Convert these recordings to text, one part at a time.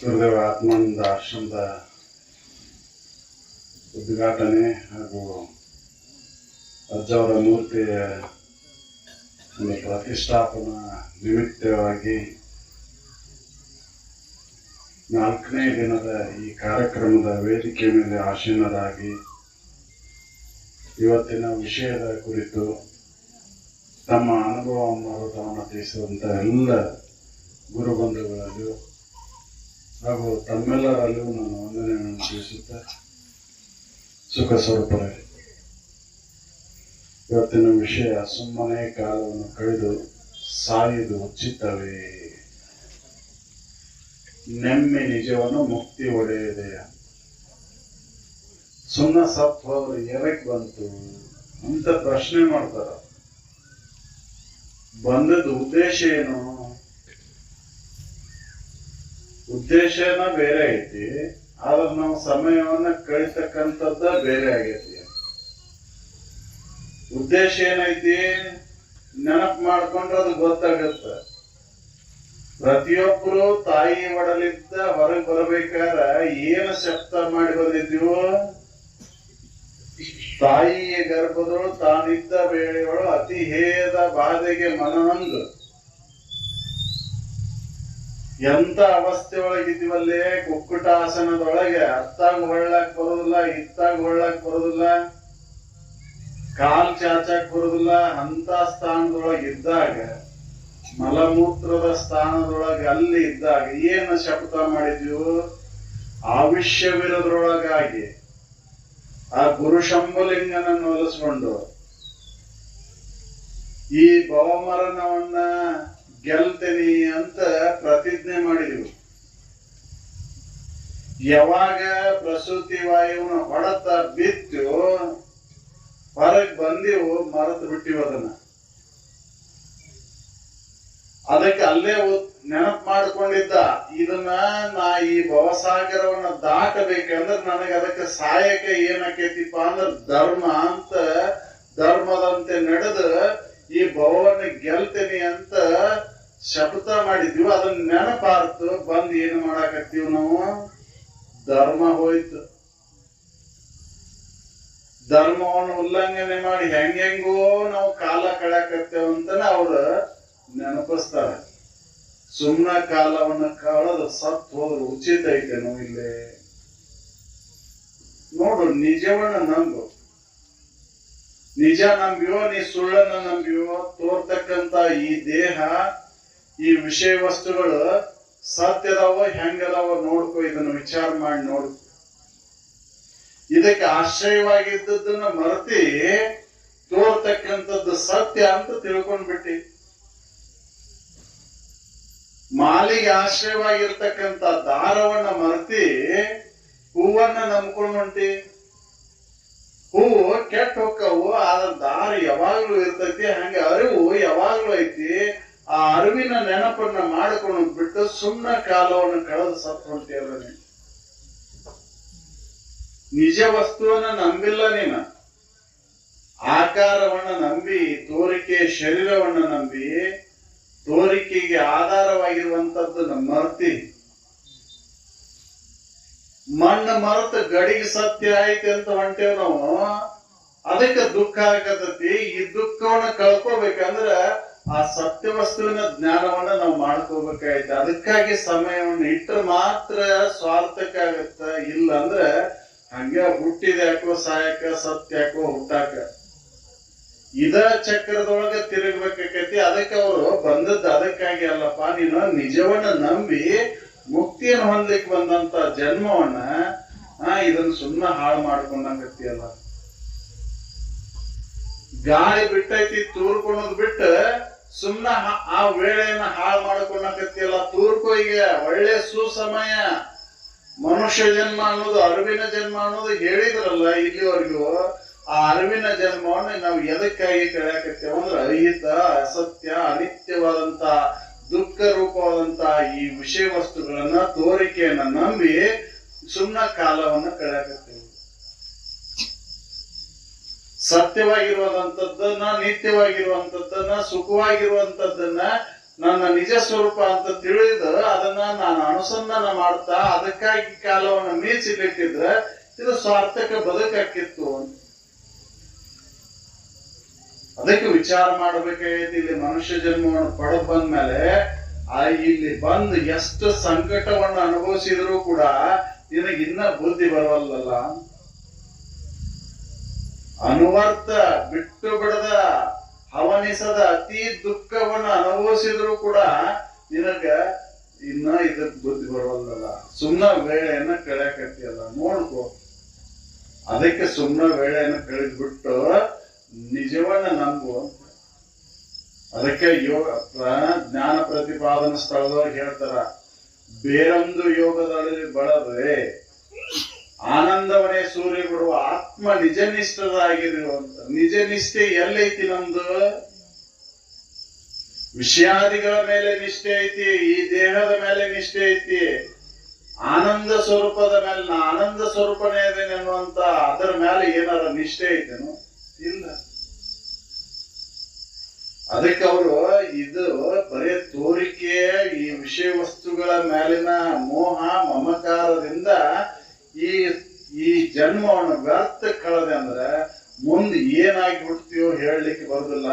ಗುರುದೇವ ಆತ್ಮಾನಂದ ಆಶ್ರಮದ ಉದ್ಘಾಟನೆ ಹಾಗೂ ಅಜ್ಜವರ ಮೂರ್ತಿಯ ಒಂದು ಪ್ರತಿಷ್ಠಾಪನಾ ನಿಮಿತ್ತವಾಗಿ ನಾಲ್ಕನೇ ದಿನದ ಈ ಕಾರ್ಯಕ್ರಮದ ವೇದಿಕೆ ಮೇಲೆ ಆಸೀನರಾಗಿ ಇವತ್ತಿನ ವಿಷಯದ ಕುರಿತು ತಮ್ಮ ಅನುಭವ ಮಾರಾಟವನ್ನು ತಿಳಿಸಿದಂಥ ಎಲ್ಲ ಗುರು ಬಂಧುಗಳಲ್ಲೂ ಹಾಗೂ ತಮ್ಮೆಲ್ಲರಲ್ಲೂ ನಾನು ವಂದನೆಯನ್ನು ತಿಳಿಸುತ್ತಾ ಸುಖ ಸ್ವರೂಪರೇ ಇವತ್ತಿನ ವಿಷಯ ಸುಮ್ಮನೆ ಕಾಲವನ್ನು ಕಳೆದು ಸಾಯುವುದು ಉಚಿತವೇ? ನೆಮ್ಮೆ ನಿಜವನ್ನು ಮುಕ್ತಿ ಒಡೆಯದೆಯ ಸುಮ್ಮನೆ ಸತ್ವ ಅವರು ಎದಕ್ ಬಂತು. ಅಂತ ಪ್ರಶ್ನೆ ಮಾಡ್ತಾರ. ಬಂದದ್ದು ಉದ್ದೇಶ ಏನು? ಉದ್ದೇಶನ ಬೇರೆ ಐತಿ, ಆದ್ರೆ ನಾವು ಸಮಯವನ್ನ ಕಳಿತಕ್ಕಂಥದ್ದ ಬೇರೆ ಆಗೈತಿ. ಉದ್ದೇಶ ಏನೈತಿ? ನೆನಪು ಮಾಡ್ಕೊಂಡ್ರೆ ಅದು ಗೊತ್ತಾಗತ್ತ. ಪ್ರತಿಯೊಬ್ಬರು ತಾಯಿ ಒಡಲಿದ್ದ ಹೊರಗೆ ಬರಬೇಕಾರ ಏನು ಶಬ್ದ ಮಾಡಿ ಬಂದಿದ್ದೀವೋ? ತಾಯಿಯ ಗರ್ಭದೊಳು ತಾನಿದ್ದ ವೇಳೆಯೊಳು ಅತಿ ಹೇದ ಬಾಧೆಗೆ ಮನನಂದು. ಎಂತ ಅವಸ್ಥೆ ಒಳಗಿದ್ದೀವಲ್ಲೇ? ಕುಕ್ಕುಟಾಸನದೊಳಗೆ ಅತ್ತಾಗ ಹೊಳ್ಳಕ್ ಬರೋದಿಲ್ಲ ಇತ್ತಾಗ ಹೊಳ್ಳಕ್ ಬರೋದಿಲ್ಲ. ಕಾಲ್ ಚಾಚಕ್ ಬರೋದಿಲ್ಲ. ಅಂತ ಸ್ಥಾನದೊಳಗೆ ಇದ್ದಾಗ, ಮಲಮೂತ್ರದ ಸ್ಥಾನದೊಳಗೆ ಅಲ್ಲಿ ಇದ್ದಾಗ ಏನು ಶಪಥ ಮಾಡಿದ್ವಿ? ಆವಿಷ್ಯವಿರೋದ್ರೊಳಗಾಗಿ ಆ ಗುರು ಶಂಭುಲಿಂಗನನ್ನು ಒಲಿಸ್ಕೊಂಡು ಈ ಭವಮರಣವನ್ನ ಗೆಲ್ತೀನಿ ಅಂತ ಪ್ರತಿಜ್ಞೆ ಮಾಡಿದೆವು. ಯಾವಾಗ ಪ್ರಸೂತಿ ವಾಯುವಿನ ಹೊಡೆತ ಬಿತ್ತು, ಹೊರಗೆ ಬಂದಿವು, ಮರೆತು ಬಿಟ್ಟಿವು ಅದನ್ನ. ಅದಕ್ಕೆ ಅಲ್ಲೇ ನೆನಪು ಮಾಡಿಕೊಂಡಿದ್ದ, ಇದನ್ನ ನಾ ಈ ಭವಸಾಗರವನ್ನ ದಾಟಬೇಕಂದ್ರೆ ನನಗೆ ಅದಕ್ಕೆ ಸಹಾಯಕ ಏನಾಕೈತಿಪ್ಪ ಅಂದ್ರೆ ಧರ್ಮ ಅಂತ ಧರ್ಮದಂತೆ ನಡೆದ ಈ ಭವನ ಗೆಲ್ತೀನಿ ಅಂತ ಶಪಥ ಮಾಡಿದ್ವಿ. ಅದನ್ನ ನೆನಪಾರ್ತು. ಬಂದು ಏನು ಮಾಡಾಕತ್ತೀವಿ ನಾವು? ಧರ್ಮ ಹೋಯ್ತು. ಧರ್ಮವನ್ನು ಉಲ್ಲಂಘನೆ ಮಾಡಿ ಹೆಂಗೆಂಗೋ ನಾವು ಕಾಲ ಕಳಕತ್ತೇವ ಅಂತಾನೆ ಅವ್ರ ನೆನಪಿಸ್ತಾರ. ಸುಮ್ನ ಕಾಲವನ್ನ ಕಳೆದು ಸತ್ ಹೋದ್ರು ಉಚಿತ ಐತೆ ನಾವು ಇಲ್ಲಿ. ನೋಡು, ನಿಜವನ್ನ ನಂಬು. ನಿಜ ನಂಬಿಯೋ, ನೀ ಸುಳ್ಳನ್ನ ನಂಬಿಯೋ ತೋರ್ತಕ್ಕಂತ ಈ ದೇಹ, ಈ ವಿಷಯ ವಸ್ತುಗಳು ಸತ್ಯದವ, ಹೆಂಗದವ ನೋಡ್ಕೊ, ಇದನ್ನ ವಿಚಾರ ಮಾಡಿ ನೋಡು. ಇದಕ್ಕೆ ಆಶ್ರಯವಾಗಿದ್ದದನ್ನ ಮರೆತಿ ತೋರ್ತಕ್ಕಂಥದ್ದು ಸತ್ಯ ಅಂತ ತಿಳ್ಕೊಂಡ್ಬಿಟ್ಟಿ. ಮಾಲಿಗೆ ಆಶ್ರಯವಾಗಿರ್ತಕ್ಕಂಥ ದಾರವನ್ನ ಮರೆತಿ ಹೂವನ್ನ ನಂಬ್ಕೊಂಡು ಹೊಂಟಿ. ಹೂವು ಕೆಟ್ಟ ಹೊಕ್ಕವು, ಆದ್ರ ದಾರಿ ಯಾವಾಗ್ಲೂ ಇರ್ತೈತಿ, ಹಂಗೆ ಅರಿವು ಯಾವಾಗ್ಲೂ ಐತಿ. ಆ ಅರಿವಿನ ನೆನಪನ್ನ ಮಾಡ್ಕೊಂಡು ಬಿಟ್ಟು ಸುಮ್ಮನೆ ಕಾಲವನ್ನು ಕಳೆದು ಸತ್ತು ನೀನು. ನಿಜ ವಸ್ತುವನ್ನ ನಂಬಿಲ್ಲ ನೀನ. ಆಕಾರವನ್ನ ನಂಬಿ, ತೋರಿಕೆ ಶರೀರವನ್ನ ನಂಬಿ, ತೋರಿಕೆಗೆ ಆಧಾರವಾಗಿರುವಂತದ್ದನ್ನ ಮರ್ತಿ. ಮಣ್ಣು ಮರತ ಗಡಿಗೆ ಸತ್ಯ ಐತಿ ಅಂತ ಹೊಂಟೇವ್ ನಾವು. ಅದಕ್ಕೆ ದುಃಖ ಆಗತತಿ. ಈ ದುಃಖವನ್ನ ಕಳ್ಕೋಬೇಕಂದ್ರ ಆ ಸತ್ಯ ವಸ್ತುವಿನ ಜ್ಞಾನವನ್ನ ನಾವು ಮಾಡ್ಕೋಬೇಕಾಯ್ತು. ಅದಕ್ಕಾಗಿ ಸಮಯವನ್ನು ಇಟ್ಟರೆ ಮಾತ್ರ ಸ್ವಾರ್ಥಕ್ಕಾಗತ್ತ ಇಲ್ಲ ಅಂದ್ರೆ ಹಂಗೆ ಹುಟ್ಟಿದ ಯಾಕೋ ಸಾಯಕ, ಸತ್ಯ ಯಾಕೋ ಹುಟ್ಟಾಕ. ಇದ ಚಕ್ರದೊಳಗ ತಿರುಗ್ಬೇಕಾಕೈತಿ. ಅದಕ್ಕೆ ಅವರು ಬಂದದ್ದು ಅದಕ್ಕಾಗಿ ಅಲ್ಲಪ್ಪ. ನೀನು ನಿಜವನ್ನ ನಂಬಿ ಮುಕ್ತಿಯನ್ನು ಹೊಂದಲಿಕ್ಕೆ ಬಂದಂತ ಜನ್ಮವನ್ನ, ಆ, ಇದನ್ನ ಸುಮ್ಮನೆ ಹಾಳು ಮಾಡ್ಕೊಂಡಂಗತ್ತಿಯಲ್ಲ ಗಾಳಿ ಬಿಟ್ಟೈತಿ ತೂರ್ಕೊಳೋದ್ ಬಿಟ್ಟು ಸುಮ್ನ ಆ ವೇಳೆಯನ್ನ ಹಾಳು ಮಾಡ್ಕೊಂಡಂಗತ್ತಿಯಲ್ಲ ತೂರ್ಕೋ ಈಗ, ಒಳ್ಳೆ ಸುಸಮಯ. ಮನುಷ್ಯ ಜನ್ಮ ಅನ್ನೋದು, ಅರಿವಿನ ಜನ್ಮ ಅನ್ನೋದು ಹೇಳಿದ್ರಲ್ಲ ಇಲ್ಲಿವರೆಗೂ, ಆ ಅರಿವಿನ ಜನ್ಮವನ್ನು ನಾವು ಎದಕ್ಕಾಗಿ ಕಳೆಯಕತ್ತೇವ ಅಂದ್ರೆ ಅಹಿತ ಅಸತ್ಯ, ಅನಿತ್ಯವಾದಂತ ದುಃಖ ರೂಪವಾದಂತಹ ಈ ವಿಷಯ ವಸ್ತುಗಳನ್ನ ತೋರಿಕೆಯನ್ನ ನಂಬಿ ಸುಮ್ನ ಕಾಲವನ್ನ ಕಳೆಯಕತ್ತೇವೆ ಸತ್ಯವಾಗಿರುವಂತದ್ದನ್ನ, ನಿತ್ಯವಾಗಿರುವಂತದ್ದನ್ನ, ಸುಖವಾಗಿರುವಂತದ್ದನ್ನ ನನ್ನ ನಿಜ ಸ್ವರೂಪ ಅಂತ ತಿಳಿದು ಅದನ್ನ ನಾನು ಅನುಸಂಧಾನ ಮಾಡ್ತಾ ಅದಕ್ಕಾಗಿ ಕಾಲವನ್ನು ಮೀಸಲಿಟ್ಟಿದ್ರೆ ಇದು ಸ್ವಾರ್ಥಕ ಬದುಕಾಕಿತ್ತು ಅಂತ. ಅದಕ್ಕೆ ವಿಚಾರ ಮಾಡಬೇಕಾಗೈತಿ, ಇಲ್ಲಿ ಮನುಷ್ಯ ಜನ್ಮವನ್ನು ಪಡೆದು ಬಂದ್ಮೇಲೆ, ಆ, ಇಲ್ಲಿ ಬಂದು ಎಷ್ಟು ಸಂಕಟವನ್ನು ಅನುಭವಿಸಿದ್ರು ಕೂಡ ನಿನಗಿನ್ನ ಬುದ್ಧಿ ಬರವಲ್ಲಲ್ಲ ಅನುವರ್ತ, ಬಿಟ್ಟು ಬಿಡದ, ಹವನಿಸದ ಅತಿ ದುಃಖವನ್ನು ಅನುಭವಿಸಿದ್ರು ಕೂಡ ನಿನಗ ಇನ್ನ ಇದಕ್ ಬುದ್ಧಿ ಬರವಲ್ಲ ಸುಮ್ಮನ ವೇಳೆಯನ್ನ ಕಳೆಯಕತ್ತಿಯಲ್ಲ. ನೋಡ್ಕೋ. ಅದಕ್ಕೆ ಸುಮ್ಮನ ವೇಳೆಯನ್ನು ಕಳೆದ್ಬಿಟ್ಟು ನಿಜವನ್ನ ನಂಬು ಅದಕ್ಕೆ ಯೋಗ ಜ್ಞಾನ ಪ್ರತಿಪಾದನ ಸ್ಥಳದವ್ರು ಹೇಳ್ತಾರ. ಬೇರೊಂದು ಯೋಗದಲ್ಲಿ ಬಳದ್ರೆ ಆನಂದವನೇ ಸೂರ್ಯ ಬಿಡುವ ಆತ್ಮ ನಿಜನಿಷ್ಠರಾಗಿರು ಅಂತ ನಿಜ ನಿಷ್ಠೆ ಎಲ್ಲೈತಿ ನಮ್ದು? ವಿಷಯಾದಿಗಳ ಮೇಲೆ ನಿಷ್ಠೆ ಐತಿ, ಈ ದೇಹದ ಮೇಲೆ ನಿಷ್ಠೆ ಐತಿ. ಆನಂದ ಸ್ವರೂಪದ ಮೇಲೆ ನಾ ಆನಂದ ಸ್ವರೂಪನೇ ಅದೇನೆ ಅನ್ನುವಂತ, ಅದರ ಮೇಲೆ ಏನಾರ ನಿಷ್ಠೆ ಐತೇನು? ಇಲ್ಲ ಅದಕ್ಕೆ ಅವರು ಇದು ಬರೀ ತೋರಿಕೆ ಈ ವಿಷಯ ವಸ್ತುಗಳ ಮೇಲಿನ ಮೋಹ ಮಮಕಾರದಿಂದ ಈ ಈ ಜನ್ಮವನ್ನು ವ್ಯರ್ಥ ಕಳೆದೆ ಅಂದ್ರೆ ಮುಂದೆ ಏನಾಗಿ ಬಿಡ್ತೀವೋ ಹೇಳಲಿಕ್ಕೆ ಬರುದಿಲ್ಲ.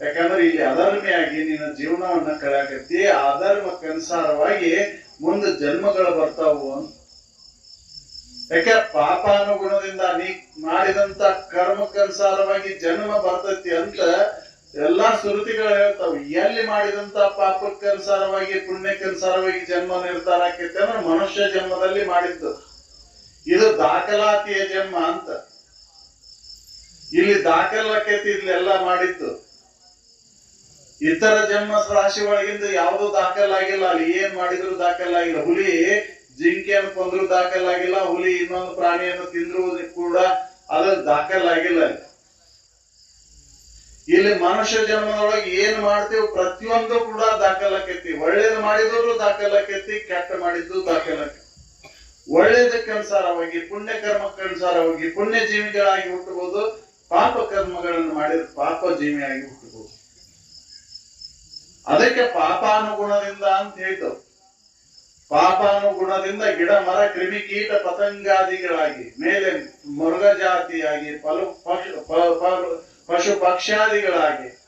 ಯಾಕಂದ್ರೆ ಇಲ್ಲಿ ಅಧರ್ಮಿಯಾಗಿ ನಿನ್ನ ಜೀವನವನ್ನ ಕಳೆಯಕತ್ತಿ ಅಧರ್ಮಕ್ಕನುಸಾರವಾಗಿ ಮುಂದೆ ಜನ್ಮಗಳು ಬರ್ತಾವು ಅಂತ ಯಾಕೆ ಪಾಪಾನುಗುಣದಿಂದ ನೀ ಮಾಡಿದಂತ ಕರ್ಮಕ್ಕನುಸಾರವಾಗಿ ಜನ್ಮ ಬರ್ತೈತಿ ಅಂತ ಎಲ್ಲಾ ಶ್ರುತಿಗಳು ಹೇಳ್ತಾವ. ಎಲ್ಲಿ ಮಾಡಿದಂತ ಪಾಪಕ್ಕನುಸಾರವಾಗಿ ಪುಣ್ಯಕ್ಕನುಸಾರವಾಗಿ ಜನ್ಮ ನಿರ್ಧಾರ ಆಕೈತೆ ಅಂದ್ರೆ ಮನುಷ್ಯ ಜನ್ಮದಲ್ಲಿ ಮಾಡಿದ್ದು. ಇದು ದಾಖಲಾತಿಯ ಜನ್ಮ ಅಂತ. ಇಲ್ಲಿ ದಾಖಲಾಕೈತಿ ಇಲ್ಲೆಲ್ಲ ಮಾಡಿದ್ದು. ಇತರ ಜನ್ಮ ರಾಶಿ ಒಳಗಿಂದ ಯಾವ್ದು ದಾಖಲಾಗಿಲ್ಲ, ಅಲ್ಲಿ ಏನ್ ಮಾಡಿದ್ರು ದಾಖಲಾಗಿಲ್ಲ. ಹುಲಿ ಜಿಂಕೆಯನ್ನು ಕೊಂದ್ರು ದಾಖಲಾಗಿಲ್ಲ, ಹುಲಿ ಇನ್ನೊಂದು ಪ್ರಾಣಿಯನ್ನು ತಿಂದ್ರು ಕೂಡ ಅದ್ರ ದಾಖಲಾಗಿಲ್ಲ. ಇಲ್ಲಿ ಮನುಷ್ಯ ಜನ್ಮದೊಳಗೆ ಏನ್ ಮಾಡ್ತೇವೆ ಪ್ರತಿಯೊಂದು ಕೂಡ ದಾಖಲಾಕೈತಿ. ಒಳ್ಳೇದು ಮಾಡಿದ್ರು ದಾಖಲಾಕೈತಿ, ಕೆಟ್ಟ ಮಾಡಿದ್ದು ದಾಖಲಾಕೈತಿ. ಒಳ್ಳೇದಕ್ಕೆ ಅನುಸಾರವಾಗಿ ಪುಣ್ಯ ಕರ್ಮಕ್ಕೆ ಅನುಸಾರವಾಗಿ ಪುಣ್ಯ ಜೀವಿಗಳಾಗಿ ಹುಟ್ಟಬಹುದು ಪಾಪ ಕರ್ಮಗಳನ್ನು ಮಾಡಿದ ಪಾಪ ಜೀವಿಯಾಗಿ ಹುಟ್ಟಬಹುದು. ಅದಕ್ಕೆ ಪಾಪಾನುಗುಣದಿಂದ ಅಂತ ಹೇಳ್ತು ಪಾಪಾನುಗುಣದಿಂದ ಗಿಡ, ಮರ, ಕ್ರಿಮಿ, ಕೀಟ, ಪತಂಗಾದಿಗಳಾಗಿ, ಮೇಲೆ ಮೃಗ ಜಾತಿಯಾಗಿ ಪಲು ಪಕ್ಷ ಪ- ಪ- ಪಶು ಪಕ್ಷಾದಿಗಳಾಗಿ.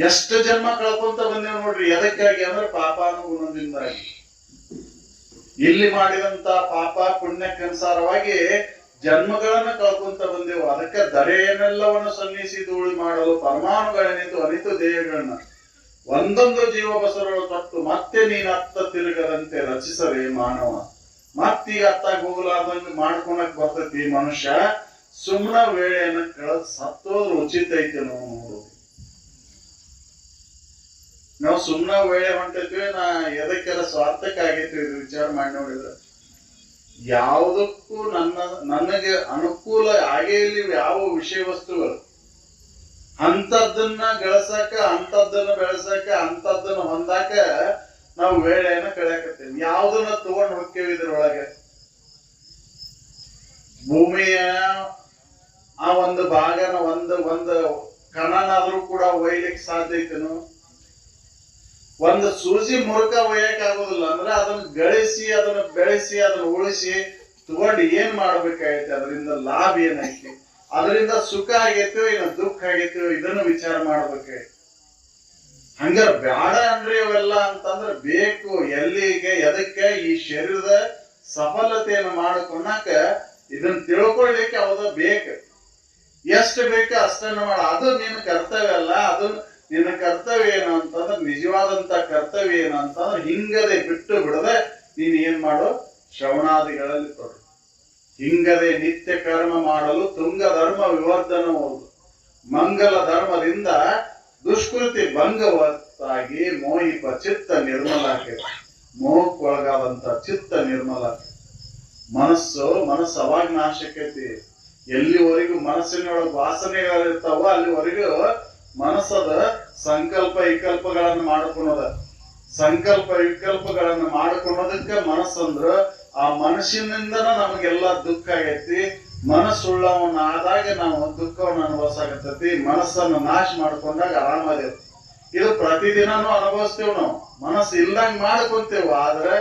ಎಷ್ಟು ಜನ್ಮ ಕಳ್ಕೊಂತ ಬಂದೇವ್ ನೋಡ್ರಿ, ಎದಕ್ಕಾಗಿ ಅಂದ್ರೆ ಪಾಪಾನುಗುಣದಿಂದಾಗಿ. ಇಲ್ಲಿ ಮಾಡಿದಂತ ಪಾಪ ಪುಣ್ಯಕ್ಕನುಸಾರವಾಗಿ ಜನ್ಮಗಳನ್ನ ಕಳ್ಕೊಂತ ಬಂದೆವು. ಅದಕ್ಕೆ ದರೆಯನ್ನೆಲ್ಲವನ್ನು ಸನ್ನಿಸಿ ಧೂಳಿ ಮಾಡಲು ಪರಮಾಣುಗಳನ್ನಿತು ಅನಿತು ದೇಹಗಳನ್ನ. ಒಂದೊಂದು ಜೀವ ಬಸರಳು ತಟ್ಟು ಮತ್ತೆ ನೀನು ಅತ್ತ ತಿರುಗದಂತೆ ರಚಿಸರೇ ಮಾನವ. ಮತ್ತೀಗ ಅತ್ತಾಗ ಹೋಗಲಾರ್ದಂಗ ಮಾಡ್ಕೊಳಕ್ ಬರ್ತೈತಿ ಮನುಷ್ಯ. ಸುಮ್ಮನ ವೇಳೆಯನ್ನ ಕಳೆದ್ ಸತ್ತೋದ್ರ ಉಚಿತ ಐತೆ ನೋಡು. ನಾವು ಸುಮ್ಮನ ವೇಳೆ ಹೊಂಟಿದ್ವಿ ನಾ ಎದಕ್ಕೆಲ್ಲ ಸ್ವಾರ್ಥಕ್ಕಾಗೈತಿ ಇದು ವಿಚಾರ ಮಾಡಿ ನೋಡಿದ್ರೆ. ಯಾವುದಕ್ಕೂ ನನ್ನ, ನನಗೆ ಅನುಕೂಲ ಆಗೇ ಇಲ್ಲಿ ಯಾವ ವಿಷಯ ವಸ್ತುಗಳು ಅಂತದ್ದನ್ನ ಗಳಸಕ, ಅಂತದ್ದನ್ನ ಬೆಳೆಸಕ, ಅಂತದ್ದನ್ನ ಹೊಂದಾಕ ನಾವು ವೇಳೆಯನ್ನ ಕಳೆಯಕತ್ತೀವಿ. ಯಾವ್ದನ್ನ ತಗೊಂಡ್ ಹೋಗ್ತೇವೆ ಇದ್ರೊಳಗೆ? ಭೂಮಿಯ ಆ ಒಂದು ಭಾಗನ ಒಂದು ಒಂದು ಕಣನಾದ್ರೂ ಕೂಡ ಒಯ್ಲಿಕ್ಕೆ ಸಾಧ್ಯ ಐತನು? ಒಂದು ಸೂಜಿ ಮುರುಕ ಒಯ್ಯಕ್ ಆಗೋದಿಲ್ಲ. ಅಂದ್ರೆ ಅದನ್ನ ಗಳಿಸಿ, ಅದನ್ನ ಬೆಳೆಸಿ, ಅದನ್ನ ಉಳಿಸಿ ತಗೊಂಡು ಏನ್ ಮಾಡ್ಬೇಕಾಗೈತೆ? ಅದರಿಂದ ಲಾಭ ಏನೈತಿ ಅದರಿಂದ ಸುಖ ಆಗೈತೋ ಇಲ್ಲ ದುಃಖ ಆಗೈತೋ ಇದನ್ನ ವಿಚಾರ ಮಾಡ್ಬೇಕಾಗೈತಿ ಹಂಗಾರ ಬ್ಯಾಡ ಅಂದ್ರೆ ಅವೆಲ್ಲ ಅಂತಂದ್ರೆ ಬೇಕು. ಎಲ್ಲಿಗೆ, ಎದಕ್ಕೆ ಈ ಶರೀರದ ಸಫಲತೆಯನ್ನು ಮಾಡಿಕೊಂಡಾಕ ಇದನ್ನ ತಿಳ್ಕೊಳ್ಲಿಕ್ಕೆ ಅವದ ಬೇಕು. ಎಷ್ಟು ಬೇಕು ಅಷ್ಟನ್ನ ಮಾಡ. ಅದು ನಿನ್ನ ಕರ್ತವ್ಯ ಅಲ್ಲ. ಅದು ನಿನ್ನ ಕರ್ತವ್ಯ ಏನು ಅಂತಂದ್ರೆ ನಿಜವಾದಂತ ಕರ್ತವ್ಯ ಏನು ಅಂತಂದ್ರೆ ಹಿಂಗದೆ ಬಿಟ್ಟು ಬಿಡದೆ ನೀನ್ ಏನ್ ಮಾಡು? ಶ್ರವಣಾದಿಗಳಲ್ಲಿ ತೊಡು ಹಿಂಗದೆ ನಿತ್ಯ ಕರ್ಮ ಮಾಡಲು ತುಂಗ ಧರ್ಮ ವಿವರ್ಧನವುದು ಮಂಗಲ ಧರ್ಮದಿಂದ ದುಷ್ಕೃತಿ ಭಂಗವತ್ತಾಗಿ ಮೋಹಿಪ ಚಿತ್ತ ನಿರ್ಮಲ ಮೋಹಕ್ಕೊಳಗಾದಂತ ಚಿತ್ತ ನಿರ್ಮಲ ಮನಸ್ಸು ಮನಸ್ಸು ಅವಾಗ ನಾಶಕೈತಿ ಎಲ್ಲಿವರೆಗೂ ಮನಸ್ಸಿನೊಳಗೆ ವಾಸನೆಗಳಿರ್ತಾವ ಅಲ್ಲಿವರೆಗೂ ಮನಸ್ಸದ ಸಂಕಲ್ಪ ವಿಕಲ್ಪಗಳನ್ನು ಮಾಡ್ಕೊಳೋದ ಸಂಕಲ್ಪ ವಿಕಲ್ಪಗಳನ್ನು ಮಾಡ್ಕೊಳೋದಕ್ಕೆ ಮನಸ್ಸಂದ್ರ ಆ ಮನಸ್ಸಿನಿಂದ ನಮಗೆಲ್ಲ ದುಃಖ ಆಗೈತಿ ಮನಸ್ಸುಳ್ಳವನ್ನ ಆದಾಗ ನಾವು ದುಃಖವನ್ನು ಅನುಭವಿಸಾಕತ್ತೈತಿ. ಮನಸ್ಸನ್ನು ನಾಶ ಮಾಡ್ಕೊಂಡಾಗ ಆರಾಮದೇವ್ ಇದು ಪ್ರತಿದಿನನೂ ಅನುಭವಿಸ್ತೇವ್ ನಾವು. ಮನಸ್ಸು ಇಲ್ದಂಗ್ ಮಾಡ್ಕೊಂತೇವ, ಆದ್ರೆ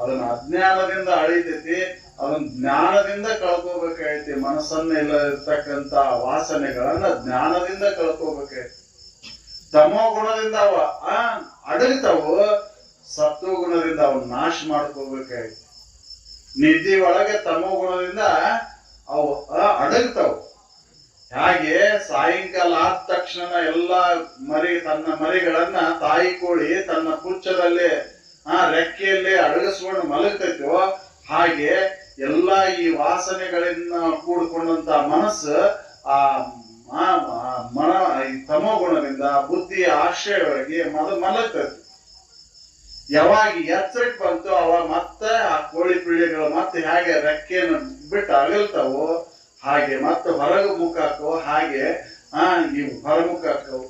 ಅದನ್ನ ಅಜ್ಞಾನದಿಂದ ಅಳಿತೈತಿ. ಅದನ್ನ ಜ್ಞಾನದಿಂದ ಕಳ್ಕೋಬೇಕಾಯ್ತಿ ಮನಸ್ಸನ್ನ ಇಲ್ಲ ಇರ್ತಕ್ಕಂತ ವಾಸನೆಗಳನ್ನ ಜ್ಞಾನದಿಂದ ಕಳ್ಕೋಬೇಕಾಯ್ತಿ ತಮೋ ಗುಣದಿಂದ ಅವ, ಆ ಅಡಗಿತಾವು ಸತ್ವ ಗುಣದಿಂದ ಅವ್ ನಾಶ ಮಾಡ್ಕೋಬೇಕಾಯ್ತಿ ನಿಧಿ ಒಳಗೆ ತಮೋ ಗುಣದಿಂದ ಅವು ಅಡಗ್ತಾವು. ಹಾಗೆ ಸಾಯಂಕಾಲ ಆದ ತಕ್ಷಣ ಎಲ್ಲ ಮರಿ, ತನ್ನ ಮರಿಗಳನ್ನ ತಾಯಿ ಕೋಳಿ ತನ್ನ ಪುಚ್ಚದಲ್ಲಿ ಆ, ರೆಕ್ಕೆಯಲ್ಲಿ ಅಡಗಿಸ್ಕೊಂಡು ಮಲಗ್ತೈತೋ, ಹಾಗೆ ಎಲ್ಲ ಈ ವಾಸನೆಗಳಿಂದ ಕೂಡ್ಕೊಂಡಂತ ಮನಸ್ಸು ಆ ಮನ, ಈ ತಮೋ ಗುಣದಿಂದ ಬುದ್ಧಿಯ ಆಶ್ರಯವಾಗಿ ಮಲ ಮಲಗ್ತೈತಿ. ಯಾವಾಗ ಎಚ್ಚರಿಕೆ ಬಂತು ಅವಾಗ ಮತ್ತೆ ಆ ಪಿಳ್ಳಿಗಳು ಮತ್ತೆ ಹೇಗೆ ರೆಕ್ಕೆಯನ್ನು ಬಿಟ್ಟು ಅಗಲ್ತಾವೋ ಹಾಗೆ ಮತ್ತೆ ಹೊರಗು ಮುಖ ಹಾಕೋ ಹಾಗೆ, ಆ ಇವು ಹೊರಮುಖ ಹಾಕವು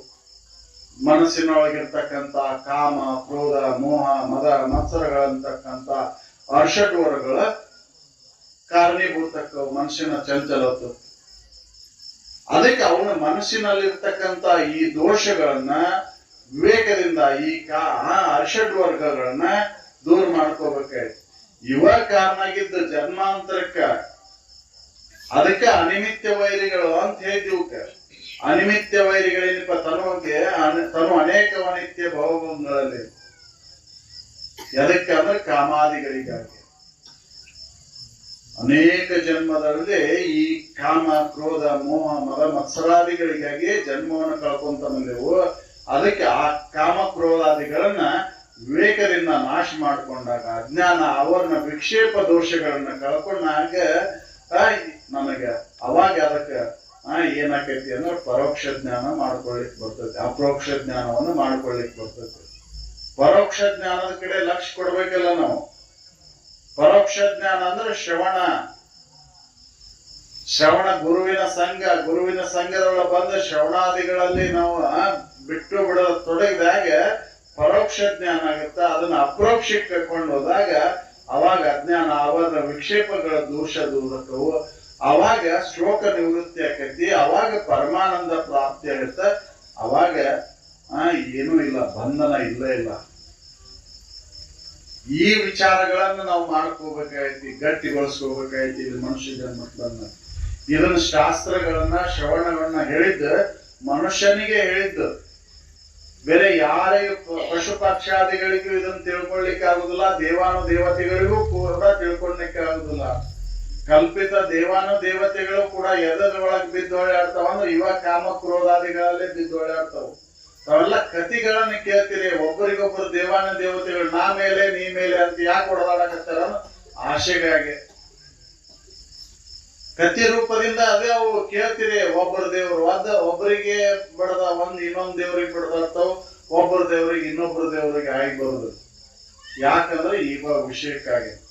ಮನಸ್ಸಿನೊಳಗಿರ್ತಕ್ಕಂಥ ಕಾಮ, ಕ್ರೋಧ, ಮೋಹ, ಮದ ಮತ್ಸರಗಳಂತಕ್ಕಂತ ಅರ್ಷಡ್ವರಗಳ ಕಾರಣೀಭೂತಕ್ಕವು ಮನಸ್ಸಿನ ಚಂಚಲತ್ತು. ಅದಕ್ಕೆ ಅವನ ಮನಸ್ಸಿನಲ್ಲಿರ್ತಕ್ಕಂಥ ಈ ದೋಷಗಳನ್ನ ವಿವೇಕದಿಂದ ಈ ಕಾ, ಆ ವರ್ಗಗಳನ್ನ ದೂರ ಮಾಡ್ಕೋಬೇಕಾಯ್ತು. ಇವ ಕಾರಣ ಆಗಿದ್ದ ಜನ್ಮಾಂತರಕ್ಕ ಅದಕ್ಕೆ ಅನಿಮಿತ್ಯ ವೈರಿಗಳು ಅಂತ ಹೇಳಿದ್ವಿ ಅನಿಮಿತ್ಯ ವೈರಿಗಳೇನಪ್ಪ ತನುವಿಗೆ ತನು ಅನೇಕ ಅನಿತ್ಯ ಭವಗಳಲ್ಲಿ ಎದಕ್ಕೆ ಅಂದ್ರೆ ಕಾಮಾದಿಗಳಿಗಾಗಿ. ಅನೇಕ ಜನ್ಮದಲ್ಲಿ ಈ ಕಾಮ, ಕ್ರೋಧ, ಮೋಹ, ಮದ ಮತ್ಸರಾದಿಗಳಿಗಾಗಿ ಜನ್ಮವನ್ನು ಕಳ್ಕೊಂತ ಬಂದೆವು ಅದಕ್ಕೆ ಆ ಕಾಮ, ಕ್ರೋಧಾದಿಗಳನ್ನ ವಿವೇಕದಿಂದ ನಾಶ ಮಾಡಿಕೊಂಡಾಗ, ಅಜ್ಞಾನ ಅವರನ್ನ ವಿಕ್ಷೇಪ ದೋಷಗಳನ್ನ ಕಳ್ಕೊಂಡಾಗ ನನಗೆ ಅವಾಗ ಅದಕ್ಕೆ ಏನಾಕೈತಿ ಅಂದ್ರೆ ಪರೋಕ್ಷ ಜ್ಞಾನ ಮಾಡ್ಕೊಳ್ಳಿಕ್ ಬರ್ತೈತಿ. ಅಪರೋಕ್ಷ ಜ್ಞಾನವನ್ನು ಮಾಡ್ಕೊಳ್ಳಿಕ್ ಬರ್ತೈತಿ. ಪರೋಕ್ಷ ಜ್ಞಾನದ ಕಡೆ ಲಕ್ಷ್ಯ ಕೊಡ್ಬೇಕಲ್ಲ ನಾವು. ಪರೋಕ್ಷ ಜ್ಞಾನ ಅಂದ್ರೆ ಶ್ರವಣ. ಶ್ರವಣ ಗುರುವಿನ ಸಂಘ, ಗುರುವಿನ ಸಂಘದೊಳಗೆ ಬಂದ ಶ್ರವಣಾದಿಗಳಲ್ಲಿ ನಾವು ಬಿಟ್ಟು ಬಿಡ ತೊಡಗಿದಾಗ ಪರೋಕ್ಷ ಜ್ಞಾನ ಆಗುತ್ತೆ? ಅದನ್ನ ಅಪ್ರೋಕ್ಷಕ್ಕೆ ಕರ್ಕೊಂಡು ಹೋದಾಗ ಅವಾಗ ಅಜ್ಞಾನ ಅವರ ವಿಕ್ಷೇಪಗಳ ದೋಷ ದೂರಕವು, ಅವಾಗ ಶ್ಲೋಕ ನಿವೃತ್ತಿ ಆಕೈತಿ, ಅವಾಗ ಪರಮಾನಂದ ಪ್ರಾಪ್ತಿ ಆಗುತ್ತೆ, ಅವಾಗ ಏನೂ ಇಲ್ಲ, ಬಂಧನ ಇಲ್ಲ ಇಲ್ಲ. ಈ ವಿಚಾರಗಳನ್ನ ನಾವು ಮಾಡ್ಕೋಬೇಕಾಯ್ತಿ ಗಟ್ಟಿಗೊಳಿಸ್ಕೋಬೇಕಾಯ್ತಿ ಇದು ಮನುಷ್ಯ ಜನ್ಮಗಳನ್ನ ಇದನ್ನ ಶಾಸ್ತ್ರಗಳನ್ನ, ಶ್ರವಣಗಳನ್ನ ಹೇಳಿದ್ದ ಮನುಷ್ಯನಿಗೆ ಹೇಳಿದ್ದು. ಬೇರೆ ಯಾರೇ ಪಶು ಪಕ್ಷಾದಿಗಳಿಗೂ ಇದನ್ನ ತಿಳ್ಕೊಳ್ಳಿಕ್ಕೆ ಆಗುದಿಲ್ಲ ದೇವಾನು ದೇವತೆಗಳಿಗೂ ಕೂಡ ತಿಳ್ಕೊಳ್ಲಿಕ್ಕೆ ಆಗುದಿಲ್ಲ ಕಲ್ಪಿತ ದೇವಾನು ದೇವತೆಗಳು ಕೂಡ ಎದರೊಳಗೆ ಬಿದ್ದೋಳಾಡ್ತಾವ ಅಂದ್ರೆ ಇವ ಕಾಮ ಕ್ರೋಧಾದಿಗಳಲ್ಲೇ ಬಿದ್ದೊಳ್ಯಾಡ್ತಾವ ಅವೆಲ್ಲ ಕತಿಗಳನ್ನ ಕೇಳ್ತೀರಿ, ಒಬ್ಬರಿಗೊಬ್ಬರು ದೇವಾನ ದೇವತೆಗಳು ನಾ ಮೇಲೆ, ನೀ ಮೇಲೆ ಅಂತ ಯಾಕೆ ಹೊಡೆದಾಡಕತ್ತಾರ ಆಶೆಗಾಗಿ. ಕತಿ ರೂಪದಿಂದ ಅದೇ ಅವು ಕೇಳ್ತೀರಿ, ಒಬ್ಬರ ದೇವರು ಒದ್ದ ಒಬ್ಬರಿಗೆ ಬಡದ ಒಂದ್, ಇನ್ನೊಂದ್ ದೇವರಿಗೆ ಬಡದಾಡ್ತಾವ ಒಬ್ಬರ ದೇವರಿಗೆ, ಇನ್ನೊಬ್ಬರ ದೇವರಿಗೆ ಆಗಿ ಬರುದು. ಯಾಕಂದ್ರೆ ಈಗ ವಿಷಯಕ್ಕಾಗಿ.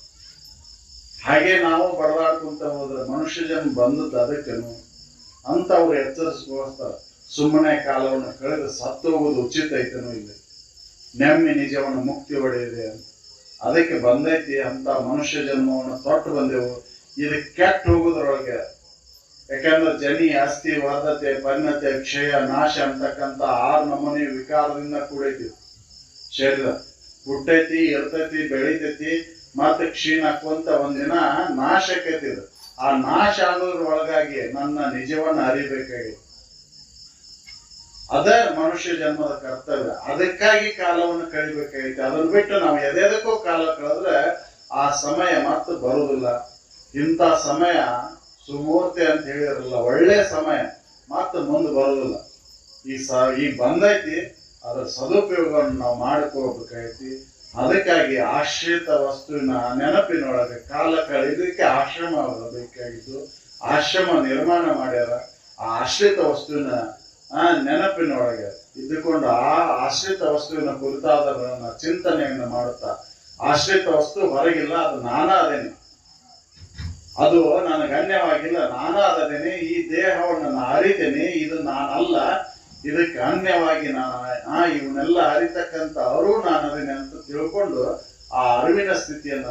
ಹಾಗೆ ನಾವು ಬಡದಾಡ್ಕೊಂತ ಹೋದ್ರೆ ಮನುಷ್ಯ ಜನ್ಮ ಬಂದದ್ದು ಅದಕ್ಕೇನು? ಅಂತ ಅವ್ರು ಎಚ್ಚರಿಸ್ಕೋಸ್ತಾರ ಸುಮ್ಮನೆ ಕಾಲವನ್ನು ಕಳೆದು ಸತ್ತು ಹೋಗೋದು ಉಚಿತ ಐತನೋ ಇಲ್ಲ. ನೆಮ್ಮಿ ನಿಜವನ್ನು ಮುಕ್ತಿ ಹೊಡೆಯಿದೆ ಅದಕ್ಕೆ ಬಂದೈತಿ ಅಂತ ಮನುಷ್ಯ ಜನ್ಮವನ್ನು ತೊಟ್ಟು ಬಂದೆವು. ಇದು ಕೆಟ್ಟ ಹೋಗೋದ್ರೊಳಗೆ ಯಾಕಂದ್ರೆ ಜನಿ, ಅಸ್ಥಿ, ವರ್ಧತೆ ಬನ್ನತೆ ಕ್ಷಯ, ನಾಶ ಅಂತಕ್ಕಂಥ ಆರು ನಮೂನಿ ವಿಕಾರದಿಂದ ಕೂಡೈತಿ ಶರೀರ. ಹುಟ್ಟೈತಿ, ಇರ್ತೈತಿ, ಬೆಳಿತೈತಿ, ಮತ್ತೆ ಕ್ಷೀಣ ಹಾಕುವಂತ ಒಂದಿನ ನಾಶ ಆಕೈತಿ ಇದು. ಆ ನಾಶ ಆಗೋದ್ರ ಒಳಗಾಗಿ ನನ್ನ ನಿಜವನ್ನ ಅರಿಬೇಕಾಗಿ ಅದ ಮನುಷ್ಯ ಜನ್ಮದ ಕರ್ತವ್ಯ. ಅದಕ್ಕಾಗಿ ಕಾಲವನ್ನು ಕಳಿಬೇಕಾಗೈತಿ. ಅದನ್ನ ಬಿಟ್ಟು ನಾವು ಎದೆದಕ್ಕೂ ಕಾಲ ಕಳೆದ್ರೆ ಆ ಸಮಯ ಮತ್ತೆ ಬರುವುದಿಲ್ಲ. ಇಂಥ ಸಮಯ ಸುಮೂರ್ತಿ ಅಂತ ಹೇಳಿರಲ್ಲ ಒಳ್ಳೆ ಸಮಯ. ಮತ್ತೆ ಮುಂದೆ ಬರೋದಿಲ್ಲ ಈ ಸ, ಈ ಬಂದೈತಿ, ಅದರ ಸದುಪಯೋಗವನ್ನು ನಾವು ಮಾಡಿಕೊಳ್ಬೇಕಾಯ್ತಿ. ಅದಕ್ಕಾಗಿ ಆಶ್ರಿತ ವಸ್ತುವಿನ ನೆನಪಿನೊಳಗೆ ಕಾಲ ಕಳೆದಕ್ಕೆ ಆಶ್ರಮ ಬೇಕಾಗಿತ್ತು ಆಶ್ರಮ ನಿರ್ಮಾಣ ಮಾಡ್ಯಾರ. ಆ ಆಶ್ರಿತ ವಸ್ತುವಿನ ನೆನಪಿನೊಳಗೆ ಇದ್ದುಕೊಂಡು ಆ ಆಶ್ರಿತ ವಸ್ತುವಿನ ಕುರಿತಾದ ಚಿಂತನೆಯನ್ನು ಮಾಡುತ್ತಾ, ಆಶ್ರಿತ ವಸ್ತು ಹೊರಗಿಲ್ಲ, ಅದು ನಾನಾದೇನೆ ಅದು ನನಗೆ ಅನ್ಯವಾಗಿಲ್ಲ. ನಾನಾದರೇನೆ ಈ ದೇಹವನ್ನು ನಾನು ಅರಿತೇನೆ, ಇದು ನಾನಲ್ಲ. ಇದಕ್ಕೆ ಅನ್ಯವಾಗಿ ನಾನು ಇವನ್ನೆಲ್ಲ ಅರಿತಕ್ಕಂಥ ಅವರು ನಾನು ಅದನ್ನೇ ಅಂತ ತಿಳ್ಕೊಂಡು ಆ ಅರಿವಿನ ಸ್ಥಿತಿಯನ್ನ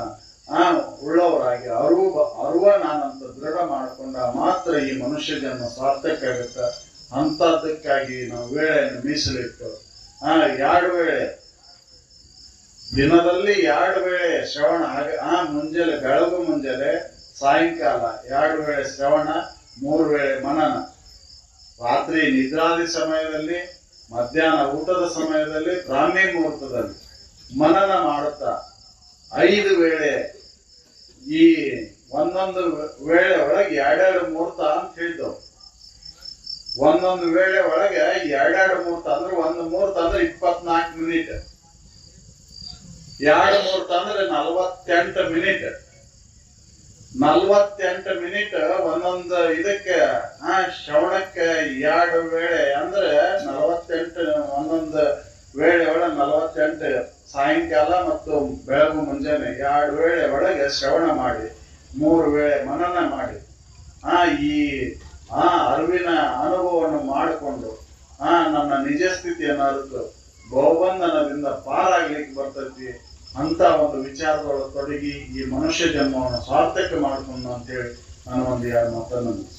ಉಳ್ಳವರಾಗಿ ಅರಿವು ಅರುವ ನಾನಂತ ದೃಢ ಮಾಡಿಕೊಂಡ ಮಾತ್ರ ಈ ಮನುಷ್ಯ ಜನ್ಮ ಸಾರ್ಥಕ ಆಗುತ್ತೆ. ಅಂತದಕ್ಕಾಗಿ ನಾವು ವೇಳೆಯನ್ನು ಮೀಸಲಿಟ್ಟು, ಆ, ಎರಡು ವೇಳೆ, ದಿನದಲ್ಲಿ ಎರಡು ವೇಳೆ ಶ್ರವಣ ಹಾಗೆ ಆ, ಮುಂಜಾನೆ ಬೆಳಗು ಮುಂಜಾನೆ ಸಾಯಂಕಾಲ ಎರಡು ವೇಳೆ ಶ್ರವಣ, ಮೂರು ವೇಳೆ ಮನನ. ರಾತ್ರಿ ನಿದ್ರಾದಿ ಸಮಯದಲ್ಲಿ, ಮಧ್ಯಾಹ್ನ ಊಟದ ಸಮಯದಲ್ಲಿ, ಬ್ರಾಹ್ಮಿ ಮುಹೂರ್ತದಲ್ಲಿ ಮನನ ಮಾಡುತ್ತಾ ಐದು ವೇಳೆ ಈ ಒಂದೊಂದು ವೇಳೆ ಒಳಗೆ ಎರಡೆರಡು ಮುಹೂರ್ತ ಅಂತ ಹೇಳಿದ್ದವು. ಒಂದೊಂದು ವೇಳೆ ಒಳಗೆ ಎರಡೆರಡು ಮುಹೂರ್ತ ಅಂದ್ರೆ ಒಂದು ಮುಹೂರ್ತ ಅಂದ್ರೆ ಇಪ್ಪತ್ನಾಲ್ಕು ಮಿನಿಟ್. ಎರಡು ಮುಹೂರ್ತ ಅಂದ್ರೆ ನಲವತ್ತೆಂಟು ಮಿನಿಟ್. ನಲ್ವತ್ತೆಂಟು ಮಿನಿಟ್ ಒಂದೊಂದು ಇದಕ್ಕೆ, ಆ, ಶ್ರವಣಕ್ಕೆ ಎರಡು ವೇಳೆ ಅಂದ್ರೆ ನಲವತ್ತೆಂಟು ಒಂದೊಂದು ವೇಳೆ ಒಳಗೆ ನಲವತ್ತೆಂಟು, ಸಾಯಂಕಾಲ ಮತ್ತು ಬೆಳಗು ಮುಂಜಾನೆ ಎರಡು ವೇಳೆ ಒಳಗೆ ಶ್ರವಣ ಮಾಡಿ, ಮೂರು ವೇಳೆ ಮನನ ಮಾಡಿ, ಆ, ಈ, ಆ ಅರಿವಿನ ಅನುಭವವನ್ನು ಮಾಡಿಕೊಂಡು, ಆ, ನನ್ನ ನಿಜ ಸ್ಥಿತಿಯನ್ನು ಅರಿತು ಬಹುಬಂಧನದಿಂದ ಪಾರಾಗ್ಲಿಕ್ಕೆ ಬರ್ತೈತಿ. ಅಂತ ಒಂದು ವಿಚಾರದೊಳಗೆ ತೊಡಗಿ ಈ ಮನುಷ್ಯ ಜನ್ಮವನ್ನು ಸಾರ್ಥಕ ಮಾಡ್ಕೊಂಡು ಅಂತೇಳಿ ನಾನು ಒಂದು ಎರಡು ಮಾತನ್ನು.